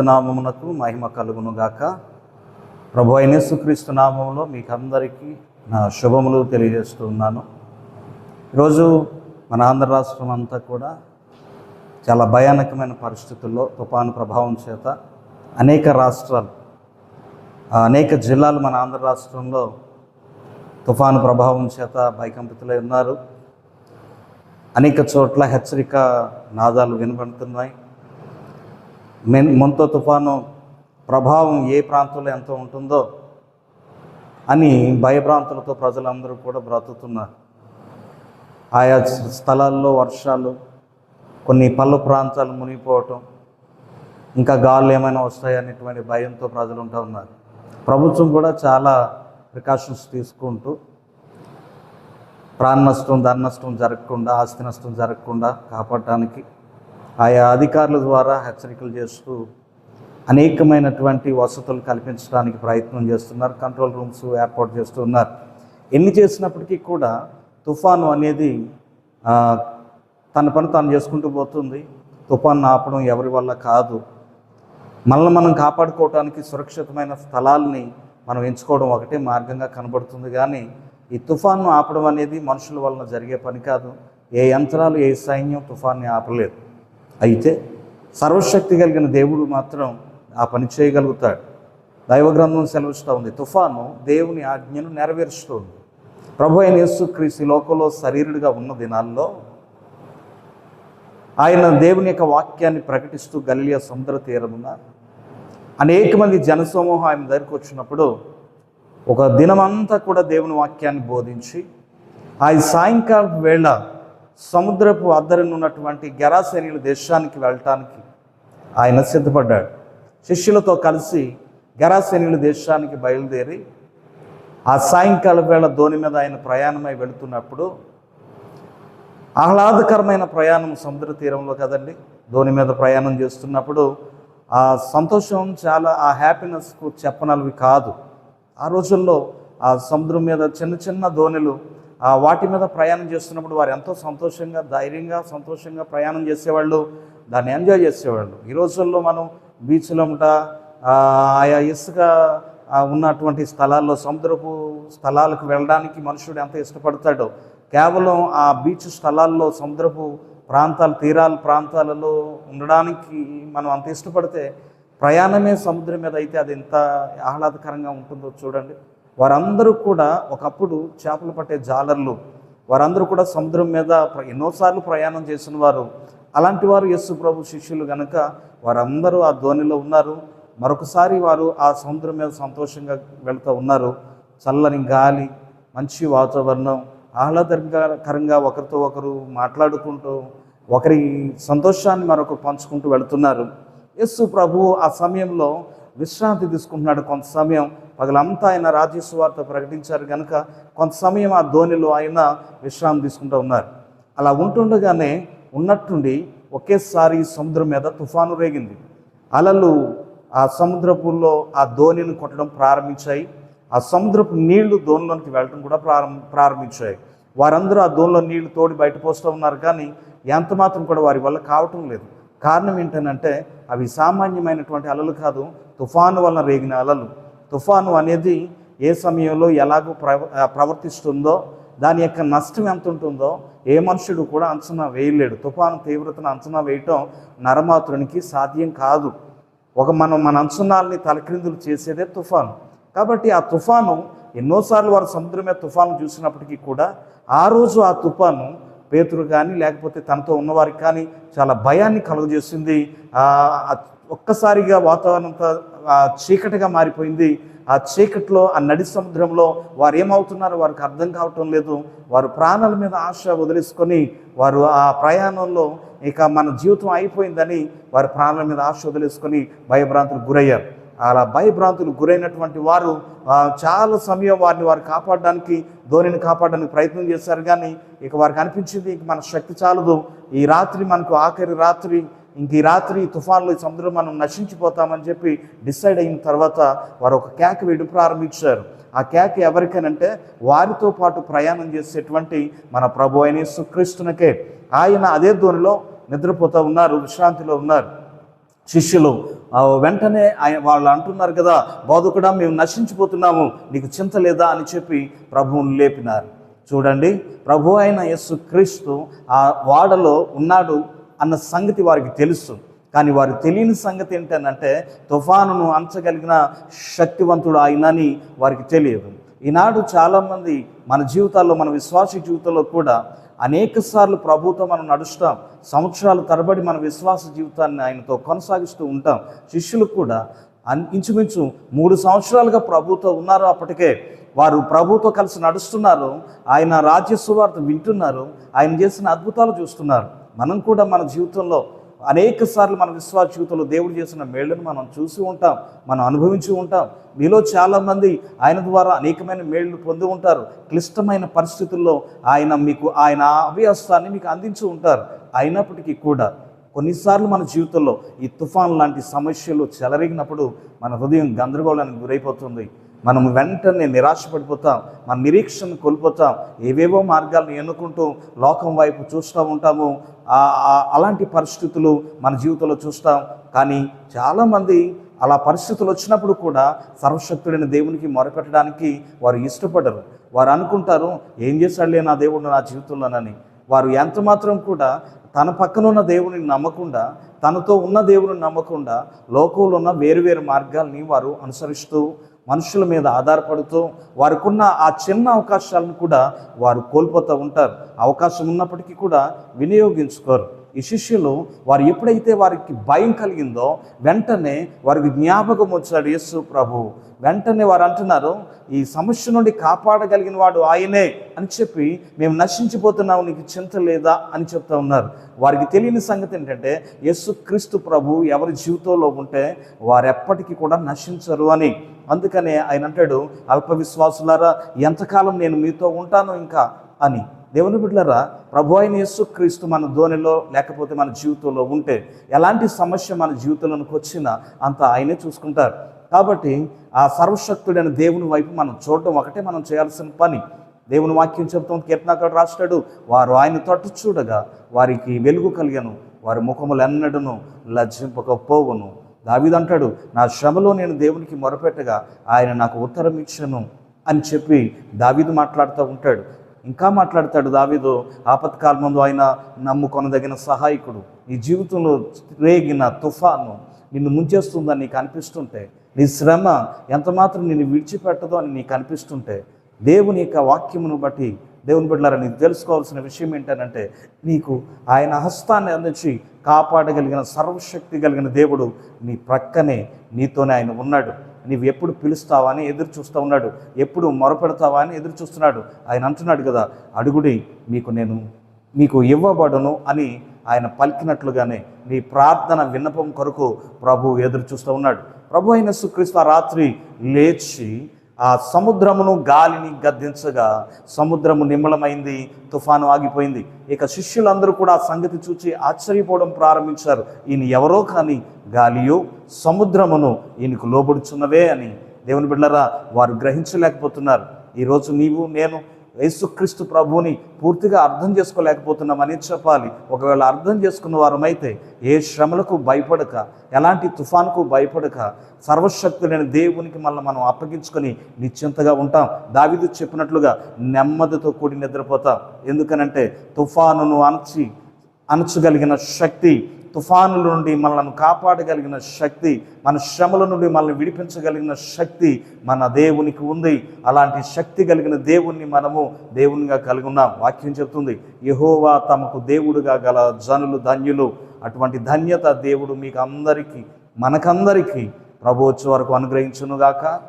నామమునకు మహిమ కలుగును గాక ప్రభు అయినేసుక్రీస్తు నామంలో మీకు అందరికీ నా శుభములు తెలియజేస్తూ ఉన్నాను. ఈరోజు మన ఆంధ్ర రాష్ట్రం అంతా కూడా చాలా భయానకమైన పరిస్థితుల్లో తుఫాను ప్రభావం చేత అనేక రాష్ట్రాలు అనేక జిల్లాలు మన ఆంధ్ర రాష్ట్రంలో తుఫాను ప్రభావం చేత భయకంపితులై ఉన్నారు. అనేక చోట్ల హెచ్చరిక నాదాలు వినబడుతున్నాయి. మెన్ మొంతో తుఫాను ప్రభావం ఏ ప్రాంతంలో ఎంత ఉంటుందో అని భయభ్రాంతులతో ప్రజలందరూ కూడా బ్రతుకుతున్నారు. ఆయా స్థలాల్లో వర్షాలు కొన్ని పళ్ళు ప్రాంతాలు మునిగిపోవటం ఇంకా గాలు ఏమైనా వస్తాయనేటువంటి భయంతో ప్రజలు ఉంటూ ఉన్నారు. ప్రభుత్వం కూడా చాలా ప్రికాషన్స్ తీసుకుంటూ ప్రాణ నష్టం ధన నష్టం జరగకుండా ఆస్తి నష్టం జరగకుండా కాపాడటానికి ఆయా అధికారుల ద్వారా హెచ్చరికలు చేస్తూ అనేకమైనటువంటి వసతులు కల్పించడానికి ప్రయత్నం చేస్తున్నారు కంట్రోల్ రూమ్స్ ఏర్పాటు చేస్తున్నారు ఎన్ని చేసినప్పటికీ కూడా తుఫాను అనేది తన పని తాను చేసుకుంటూ పోతుంది. తుఫాను ఆపడం ఎవరి వల్ల కాదు. మనల్ని మనం కాపాడుకోవడానికి సురక్షితమైన స్థలాల్ని మనం ఎంచుకోవడం ఒకటే మార్గంగా కనబడుతుంది. కానీ ఈ తుఫాను ఆపడం అనేది మనుషుల వలన జరిగే పని కాదు. ఏ యంత్రాలు ఏ సైన్యం తుఫాన్ని ఆపలేదు. అయితే సర్వశక్తి కలిగిన దేవుడు మాత్రం ఆ పని చేయగలుగుతాడు. దైవ గ్రంథం సెలవిస్తూ ఉంది. తుఫాను దేవుని ఆజ్ఞను నెరవేరుస్తుంది. ప్రభు అయిన యేసుక్రీస్తు లోకంలో శరీరుడిగా ఉన్న దినాల్లో ఆయన దేవుని యొక్క వాక్యాన్ని ప్రకటిస్తూ గలిలియ సముద్ర తీరమున అనేక మంది జనసమూహం ఆయన దగ్గరికి వచ్చినప్పుడు ఒక దినమంతా కూడా దేవుని వాక్యాన్ని బోధించి ఆ సాయంకాలం వేళ సముద్రపు అద్దరిని ఉన్నటువంటి గెరాసేనీల దేశానికి వెళ్ళటానికి ఆయన సిద్ధపడ్డాడు. శిష్యులతో కలిసి గెరాసేనీల దేశానికి బయలుదేరి ఆ సాయంకాల వేళ ధోని మీద ఆయన ప్రయాణమై వెళుతున్నప్పుడు ఆహ్లాదకరమైన ప్రయాణం సముద్ర తీరంలో కదండి. ధోని మీద ప్రయాణం చేస్తున్నప్పుడు ఆ సంతోషం చాలా ఆ హ్యాపీనెస్కు చెప్పనలవి కాదు. ఆ రోజుల్లో ఆ సముద్రం మీద చిన్న చిన్న ధోనిలు వాటి మీద ప్రయాణం చేస్తున్నప్పుడు వారు ఎంతో సంతోషంగా ధైర్యంగా సంతోషంగా ప్రయాణం చేసేవాళ్ళు దాన్ని ఎంజాయ్ చేసేవాళ్ళు. ఈ రోజుల్లో మనం బీచ్లో ఉంట ఆయా ఇసుక ఉన్నటువంటి స్థలాల్లో సముద్రపు స్థలాలకు వెళ్ళడానికి మనుషుడు ఎంత ఇష్టపడతాడో కేవలం ఆ బీచ్ స్థలాల్లో సముద్రపు ప్రాంతాలు తీరాల ప్రాంతాలలో ఉండడానికి మనం అంత ఇష్టపడితే ప్రయాణమే సముద్రం మీద అయితే అది ఎంత ఆహ్లాదకరంగా ఉంటుందో చూడండి. వారందరూ కూడా ఒకప్పుడు చేపలు పట్టే జాలర్లు వారందరూ కూడా సముద్రం మీద ప్ర- ఎన్నోసార్లు ప్రయాణం చేసిన వారు అలాంటి వారు యస్సు ప్రభు శిష్యులు కనుక వారందరూ ఆ ధోనిలో ఉన్నారు. మరొకసారి వారు ఆ సముద్రం మీద సంతోషంగా వెళ్తూ ఉన్నారు. చల్లని గాలి మంచి వాతావరణం ఆహ్లాదకరంగా ఒకరితో ఒకరు మాట్లాడుకుంటూ ఒకరి సంతోషాన్ని మరొకరు పంచుకుంటూ వెళుతున్నారు. యస్సు ప్రభు ఆ సమయంలో విశ్రాంతి తీసుకుంటున్నాడు కొంత సమయం. పగలంతా ఆయన రాజ్యస్వార్త ప్రకటించారు కనుక కొంత సమయం ఆ ధోనిలో ఆయన విశ్రాంతి తీసుకుంటూ ఉన్నారు. అలా ఉంటుండగానే ఉన్నట్టుండి ఒకేసారి సముద్రం మీద తుఫాను రేగింది. అలలు ఆ సముద్రపులో ఆ ధోనిని కొట్టడం ప్రారంభించాయి. ఆ సముద్రపు నీళ్ళు ధోనిలోనికి వెళ్ళడం కూడా ప్రారంభ ప్రారంభించాయి. వారందరూ ఆ ధోనిలో నీళ్ళు తోడి బయట పోస్తూ ఉన్నారు కానీ ఎంత మాత్రం కూడా వారి వల్ల కావటం లేదు. కారణం ఏంటంటే అవి సామాన్యమైనటువంటి అలలు కాదు తుఫాను వలన రేగిన అలలు. తుఫాను అనేది ఏ సమయంలో ఎలాగో ప్రవ ప్రవర్తిస్తుందో దాని యొక్క నష్టం ఎంత ఉంటుందో ఏ మనుషుడు కూడా అంచనా వేయలేడు. తుఫాను తీవ్రతను అంచనా వేయటం నరమాతునికి సాధ్యం కాదు. ఒక మనం మన అంచనాల్ని తలక్రిందులు చేసేదే తుఫాను. కాబట్టి ఆ తుఫాను ఎన్నోసార్లు వారు సముద్రం మీద తుఫాను చూసినప్పటికీ కూడా ఆ రోజు ఆ తుఫాను పేతురు కానీ లేకపోతే తనతో ఉన్నవారికి కానీ చాలా భయాన్ని కలుగజేసింది. ఒక్కసారిగా వాతావరణం చీకటిగా మారిపోయింది. ఆ చీకట్లో ఆ నడి సముద్రంలో వారు ఏమవుతున్నారో వారికి అర్థం కావటం లేదు. వారు ప్రాణాల మీద ఆశ వదిలేసుకొని వారు ఆ ప్రయాణంలో ఇక మన జీవితం అయిపోయిందని వారి ప్రాణాల మీద ఆశ వదిలేసుకొని భయభ్రాంతులు గురయ్యారు. అలా భయభ్రాంతులు గురైనటువంటి వారు చాలా సమయం వారిని వారు కాపాడడానికి ధోనిని కాపాడడానికి ప్రయత్నం చేశారు. కానీ ఇక వారికి అనిపించింది ఇంక మన శక్తి చాలదు. ఈ రాత్రి మనకు ఆఖరి రాత్రి ఇంక ఈ రాత్రి తుఫాన్లో సముద్రం మనం నశించిపోతామని చెప్పి డిసైడ్ అయిన తర్వాత వారు ఒక కేక వేయడం ప్రారంభించారు. ఆ కేక ఎవరికనంటే వారితో పాటు ప్రయాణం చేసేటువంటి మన ప్రభు అయిన సుక్రీస్తునకే ఆయన అదే ధోనిలో నిద్రపోతూ ఉన్నారు విశ్రాంతిలో ఉన్నారు. శిష్యులు వెంటనే ఆయన వాళ్ళు అంటున్నారు కదా బోధకుడా మేము నశించిపోతున్నాము నీకు చింత లేదా? అని చెప్పి ప్రభువుని లేపినారు. చూడండి ప్రభు అయిన యస్సు క్రీస్తు ఆ వాడలో ఉన్నాడు అన్న సంగతి వారికి తెలుసు. కానీ వారు తెలియని సంగతి ఏంటంటే తుఫానును అంచగలిగిన శక్తివంతుడు ఆయనని వారికి తెలియదు. ఈనాడు చాలామంది మన జీవితాల్లో మన విశ్వాస జీవితంలో కూడా అనేక సార్లు ప్రభుతో మనం నడుస్తాం. సంవత్సరాలు తరబడి మన విశ్వాస జీవితాన్ని ఆయనతో కొనసాగిస్తూ ఉంటాం. శిష్యులు కూడా అన్- ఇంచుమించు మూడు సంవత్సరాలుగా ప్రభుతో ఉన్నారు అప్పటికే. వారు ప్రభుతో కలిసి నడుస్తున్నారు. ఆయన రాజ్య సువార్త వింటున్నారు. ఆయన చేసిన అద్భుతాలు చూస్తున్నారు. మనం కూడా మన జీవితంలో అనేక సార్లు మన విశ్వాస జీవితంలో దేవుడు చేసిన మేళ్ళను మనం చూసి ఉంటాం మనం అనుభవించి ఉంటాం. మీలో చాలామంది ఆయన ద్వారా అనేకమైన మేళ్ళు పొంది ఉంటారు. క్లిష్టమైన పరిస్థితుల్లో ఆయన మీకు ఆయన అభ్యాసాన్ని మీకు అందించి ఉంటారు. అయినప్పటికీ కూడా కొన్నిసార్లు మన జీవితంలో ఈ తుఫాన్ లాంటి సమస్యలు చెలరేగినప్పుడు మన హృదయం గందరగోళానికి గురైపోతుంది. మనం వెంటనే నిరాశపడిపోతాం మన నిరీక్షను కోల్పోతాం ఏవేవో మార్గాలను ఎన్నుకుంటూ లోకం వైపు చూస్తూ ఉంటాము అలాంటి పరిస్థితులు మన జీవితంలో చూస్తాం. కానీ చాలామంది అలా పరిస్థితులు వచ్చినప్పుడు కూడా సర్వశక్తుడైన దేవునికి మొరపెట్టడానికి వారు ఇష్టపడరు. వారు అనుకుంటారు ఏం చేశాడులే నా దేవుడు నా జీవితంలోనని. వారు ఎంత మాత్రం కూడా తన పక్కన ఉన్న దేవుని నమ్మకుండా తనతో ఉన్న దేవుని నమ్మకుండా లోకంలో ఉన్న వేరు వేరు మార్గాల్ని వారు అనుసరిస్తూ మనుషుల మీద ఆధారపడుతూ వారికున్న ఆ చిన్న అవకాశాలను కూడా వారు కోల్పోతూ ఉంటారు. అవకాశం ఉన్నప్పటికీ కూడా వినియోగించుకోరు. ఈ శిష్యులు వారు ఎప్పుడైతే వారికి భయం కలిగిందో వెంటనే వారికి జ్ఞాపకం వచ్చాడు యేసు ప్రభు. వెంటనే వారు అంటున్నారు ఈ సమస్య నుండి కాపాడగలిగిన వాడు ఆయనే అని చెప్పి మేము నశించిపోతున్నాము నీకు చింత లేదా అని చెప్తా ఉన్నారు. వారికి తెలియని సంగతి ఏంటంటే యేసుక్రీస్తు ప్రభు ఎవరి జీవితంలో ఉంటే వారెప్పటికీ కూడా నశించరు అని. అందుకనే ఆయన అంటాడు అల్ప విశ్వాసులారా ఎంతకాలం నేను మీతో ఉంటాను ఇంకా అని. దేవుని బిడ్డలరా ప్రభు అయిన యేసుక్రీస్తు మన ధోనిలో లేకపోతే మన జీవితంలో ఉంటే ఎలాంటి సమస్య మన జీవితంలోనికి వచ్చినా అంత ఆయనే చూసుకుంటారు. కాబట్టి ఆ సర్వశక్తుడైన దేవుని వైపు మనం చూడడం ఒకటే మనం చేయాల్సిన పని. దేవుని వాక్యం చెబుతాం కీర్తనాకాడు రాస్తాడు వారు ఆయన తట్టు చూడగా వారికి వెలుగు కలిగను వారి ముఖములు ఎన్నడను లజ్జింపకపోవును. దావిదంటాడు నా శ్రమలో నేను దేవునికి మొరపెట్టగా ఆయన నాకు ఉత్తరం ఇచ్చను అని చెప్పి దావీదు మాట్లాడుతూ ఉంటాడు. ఇంకా మాట్లాడతాడు దావీదు ఆపత్కాలంలో ఆయన నమ్ముకొనదగిన సహాయకుడు. నీ జీవితంలో రేగిన తుఫాను నిన్ను ముంచేస్తుందని నీకు అనిపిస్తుంటే నీ శ్రమ ఎంతమాత్రం నిన్ను విడిచిపెట్టదో అని నీకు అనిపిస్తుంటే దేవుని యొక్క వాక్యమును బట్టి దేవుని బిడ్డలారా నీకు తెలుసుకోవాల్సిన విషయం ఏంటంటే నీకు ఆయన హస్తాన్ని అందించి కాపాడగలిగిన సర్వశక్తి కలిగిన దేవుడు నీ ప్రక్కనే నీతోనే ఆయన ఉన్నాడు. నీవు ఎప్పుడు పిలుస్తావా అని ఎదురు చూస్తూ ఉన్నాడు. ఎప్పుడు మొరపెడతావా అని ఎదురు చూస్తున్నాడు. ఆయన అంటున్నాడు కదా అడుగుడి మీకు నేను మీకు ఇవ్వబడను అని ఆయన పలికినట్లుగానే నీ ప్రార్థన విన్నపం కొరకు ప్రభు ఎదురు చూస్తూ ఉన్నాడు. ప్రభు అయిన సుక్రీస్తు రాత్రి లేచి ఆ సముద్రమును గాలిని గద్దించగా సముద్రము నిమ్మలమైంది తుఫాను ఆగిపోయింది. ఇక శిష్యులందరూ కూడా ఆ సంగతి చూచి ఆశ్చర్యపోవడం ప్రారంభించారు. ఈయన ఎవరో కానీ గాలియో సముద్రమును ఈయనకు లోబడుచున్నవే అని దేవుని బిడ్డలారా వారు గ్రహించలేకపోతున్నారు. ఈరోజు నీవు నేను యేసుక్రీస్తు ప్రభువుని పూర్తిగా అర్థం చేసుకోలేకపోతున్నామని చెప్పాలి. ఒకవేళ అర్థం చేసుకున్న వారమైతే ఏ శ్రమలకు భయపడక ఎలాంటి తుఫాన్కు భయపడక సర్వశక్తులైన దేవునికి మళ్ళీ మనం అప్పగించుకొని నిశ్చింతగా ఉంటాం. దావిదు చెప్పినట్లుగా నెమ్మదితో కూడి నిద్రపోతాం. ఎందుకనంటే తుఫానును అణచి అణచగలిగిన శక్తి తుఫానుల నుండి మనల్ని కాపాడగలిగిన శక్తి మన శ్రమల నుండి మనల్ని విడిపించగలిగిన శక్తి మన దేవునికి ఉంది. అలాంటి శక్తి కలిగిన దేవుణ్ణి మనము దేవునిగా కలిగి ఉన్నాం. వాక్యం చెప్తుంది యహోవా తమకు దేవుడుగా గల జనులు ధన్యులు. అటువంటి ధన్యత దేవుడు మీకు అందరికీ మనకందరికీ ప్రభు వచ్చే వరకు అనుగ్రహించునుగాక.